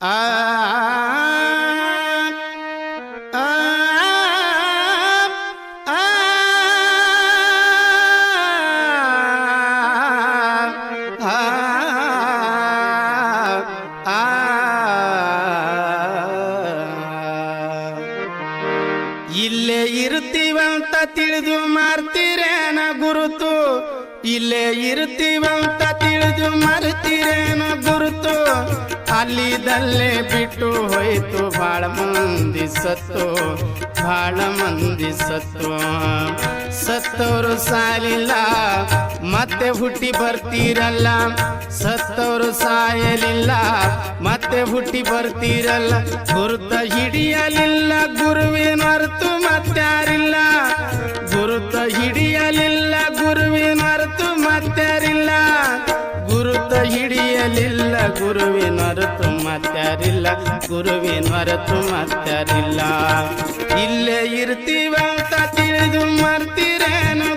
ಆ ಇಲ್ಲೇ ಇರ್ತೀವಂತ ತಿಳಿದು ಮಾರ್ತೀರೇನ ಗುರುತು ಇಲ್ಲೇ ಇರ್ತೀವಂತ ತಿಳಿದು ಮಾರ್ತಿರೇನ ಗುರುತು ಅಲ್ಲಿದಲ್ಲೇ ಬಿಟ್ಟು ಹೋಯ್ತು. ಬಾಳ ಮಂದಿ ಸತ್ತು ಬಾಳ ಮಂದಿ ಸತ್ತು. ಸತ್ತವರು ಸಾಲಿಲ್ಲ, ಮತ್ತೆ ಹುಟ್ಟಿ ಬರ್ತೀರಲ್ಲ. ಸತ್ತವರು ಸಾಯಲಿಲ್ಲ, ಮತ್ತೆ ಹುಟ್ಟಿ ಬರ್ತೀರಲ್ಲ. ಗುರುತ ಹಿಡಿಯಲಿಲ್ಲ ಗುರುವಿನ ಅರ್ತು ಮತ್ತಾರಿಲ್ಲ. ಗುರುತ ಹಿಡಿಯಲಿಲ್ಲ ಗುರುವಿನ ಅರ್ತು ಮತ್ತಾರಿಲ್ಲ. ಗುರುತ ಹಿಡಿಯಲಿಲ್ಲ ಗುರುವಿನ ಅರ್ತು ಮತ್ಯಾರಿಲ್ಲ ಗುರುವಿನ ಅರ್ತು ಮತ್ಯಾರಿಲ್ಲ ಇಲ್ಲೇ ಇರ್ತೀವಂತ ತಿಳಿದು ಮರ್ತೀರೇನು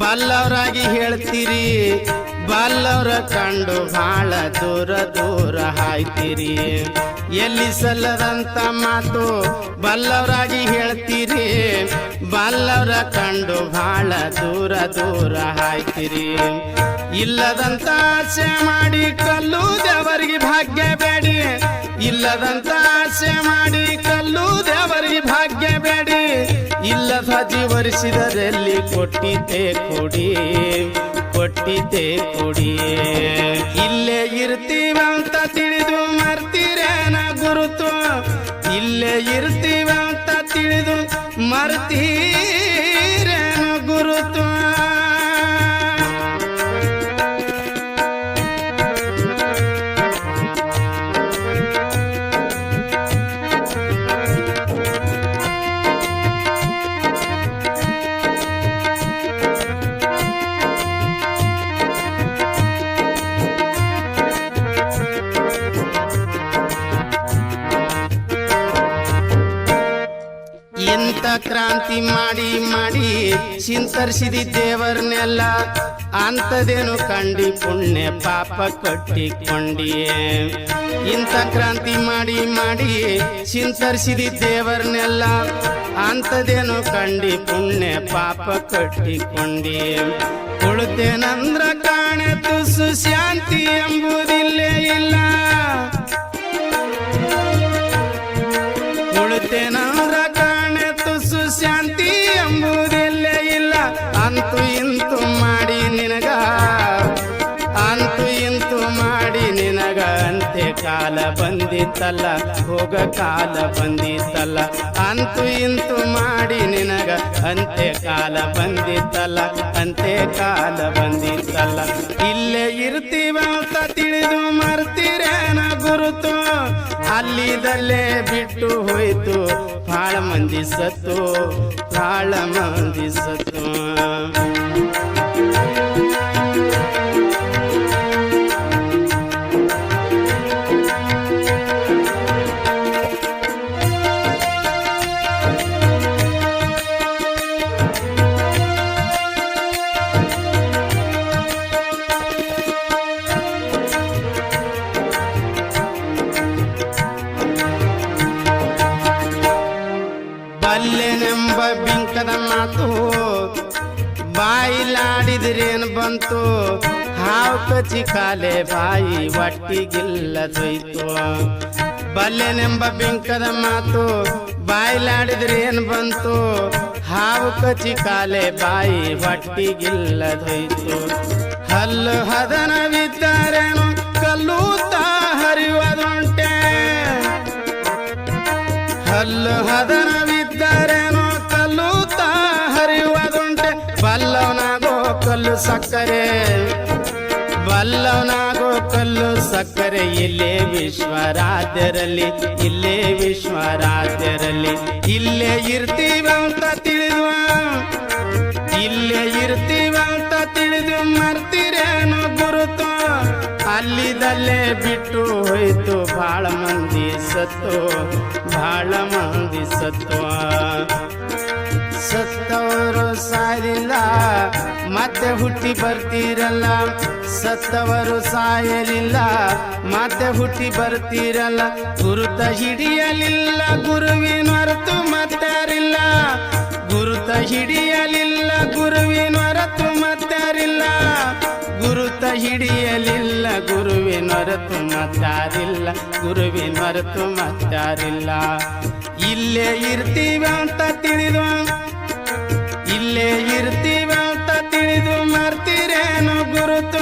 ಬಲ್ಲವರಾಗಿ ಹೇಳ್ತೀರಿ, ಬಲ್ಲವರ ಕಂಡು ಭಾಳ ದೂರ ದೂರ ಹಾಯ್ತೀರಿ. ಎಲ್ಲಿ ಸಲ್ಲದಂತ ಮಾತು ಬಲ್ಲವರಾಗಿ ಹೇಳ್ತೀರಿ, ಬಲ್ಲವರ ಕಂಡು ಭಾಳ ದೂರ ದೂರ ಹಾಯ್ತೀರಿ. ಇಲ್ಲದಂತ ಆಸೆ ಮಾಡಿ ಕಲ್ಲು ದೇವರಿಗೆ ಭಾಗ್ಯ ಬೇಡಿ, ಇಲ್ಲದಂತ ಆಸೆ ಮಾಡಿ ಬೇಡಿ ಇಲ್ಲದ ಒರೆಸಿದರಲ್ಲಿ ಕೊಟ್ಟಿದ್ದೆ ಕೊಡಿ ಕೊಟ್ಟಿದ್ದೆ ಕೊಡಿ. ಇಲ್ಲೇ ಇರ್ತೀವಂತ ತಿಳಿದು ಮರ್ತೀರೇನ ಗುರುತು? ಇಲ್ಲೇ ಇರ್ತೀವಂತ ತಿಳಿದು ಮರ್ತೀರೇನ ಕ್ರಾಂತಿ ಮಾಡಿ ಮಾಡಿ ಸಿಂತರಿಸಿದಿ ದೇವರನ್ನೆಲ್ಲ. ಅಂಥದೇನು ಕಂಡಿ ಪುಣ್ಯ ಪಾಪ ಕಟ್ಟಿಕೊಂಡಿಯೇ. ಇಂಥ ಕ್ರಾಂತಿ ಮಾಡಿ ಮಾಡಿ ಸಿಂತರಿಸಿದಿ ದೇವರನ್ನೆಲ್ಲ. ಅಂಥದೇನು ಕಂಡಿ ಪುಣ್ಯ ಪಾಪ ಕಟ್ಟಿಕೊಂಡಿಯೇ. ಉಳಿತೇನಂದ್ರ ಕಾಣೆ ತುಸು ಶಾಂತಿ ಎಂಬುದಿಲ್ಲೇ ಇಲ್ಲ. ಬಂದಿತ್ತಲ್ಲ ಹೋಗ ಕಾಲ ಬಂದಿತ್ತಲ್ಲ. ಅಂತೂ ಇಂತು ಮಾಡಿ ನಿನಗ ಅಂತೆ ಕಾಲ ಬಂದಿತ್ತಲ್ಲ ಅಂತೆ ಕಾಲ ಬಂದಿತ್ತಲ್ಲ. ಇಲ್ಲೇ ಇರ್ತೀವಂತ ತಿಳಿದು ಮರ್ತಿರೇನ ಗುರುತು. ಅಲ್ಲಿದಲ್ಲೇ ಬಿಟ್ಟು ಹೋಯ್ತು, ಭಾಳ ಮಂದಿ ಸತ್ತು, ಭಾಳ ಮಂದಿ ಸತ್ತು. ಬಾಯಿಲಾಡಿದ್ರೇನು ಬಂತು? ಹಾವು ಕಚಿ ಕಾಲೆ ಬಾಯಿ ಒಟ್ಟಿಗಿಲ್ಲದೊಯ್ತು. ಬಲ್ಲೆನೆಂಬ ಬಿಂಕದ ಮಾತು ಬಾಯಿಲಾಡಿದ್ರೇನು ಬಂತು? ಹಾವು ಕಚಿ ಕಾಲೆ ಬಾಯಿ ಒಟ್ಟಿಗಿಲ್ಲದೊಯ್ತು. ಹಲ್ಲು ಹದನವಿದ್ದರೇನು ಕಲ್ಲು ಸಕ್ಕರೆ. ಬಲ್ಲವನಾಗೋ ಕಲ್ಲು ಸಕ್ಕರೆ. ಇಲ್ಲೇ ವಿಶ್ವರಾಜ್ಯರಲ್ಲಿ ಇಲ್ಲೇ ವಿಶ್ವರಾಜ್ಯರಲ್ಲಿ. ಇಲ್ಲೇ ಇರ್ತೀವಂತ ತಿಳಿದು, ಇಲ್ಲೇ ಇರ್ತೀವಂತ ತಿಳಿದು ಮರ್ತಿರೇನು ಗುರುತು. ಅಲ್ಲಿದಲ್ಲೇ ಬಿಟ್ಟು ಹೋಯ್ತು, ಭಾಳ ಮಂದಿ ಸತ್ತು, ಭಾಳ ಮಂದಿ ಸತ್ತು. ಸತ್ತವರು ಸಾಯಲಿಲ್ಲ, ಮತ್ತೆ ಹುಟ್ಟಿ ಬರ್ತೀರಲ್ಲ. ಸತ್ತವರು ಸಾಯಲಿಲ್ಲ, ಮತ್ತೆ ಹುಟ್ಟಿ ಬರ್ತೀರಲ್ಲ. ಗುರುತ ಹಿಡಿಯಲಿಲ್ಲ ಗುರುವಿನ ಹೊರತು ಮತ್ತಾರಿಲ್ಲ. ಗುರುತ ಹಿಡಿಯಲಿಲ್ಲ ಗುರುವಿನ ಹೊರತು ಮತ್ತಾರಿಲ್ಲ. ಗುರುತ ಹಿಡಿಯಲಿಲ್ಲ ಗುರುವಿನ ಹೊರತು ಮತ್ತಾರಿಲ್ಲ. ಗುರುವಿನ ಹೊರತು ಮತ್ತಾರಿಲ್ಲ. ಇಲ್ಲೇ ಇರ್ತೀವಿ ಅಂತ ತಿಳಿದು ಇಲ್ಲೇ ಇರ್ತೀವಂತ ತಿಳಿದು ಮರ್ತಿರೇನು ಗುರುತು.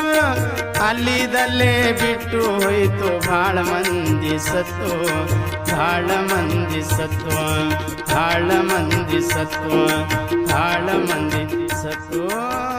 ಅಲ್ಲಿದಲ್ಲೇ ಬಿಟ್ಟು ಹೋಯ್ತು ಭಾಳ ಮಂದಿ ಸತ್ತು. ಭಾಳ ಮಂದಿ ಸತ್ತು. ಭಾಳ ಮಂದಿ ಸತ್ತು. ಭಾಳ ಮಂದಿ ಸತ್ತು.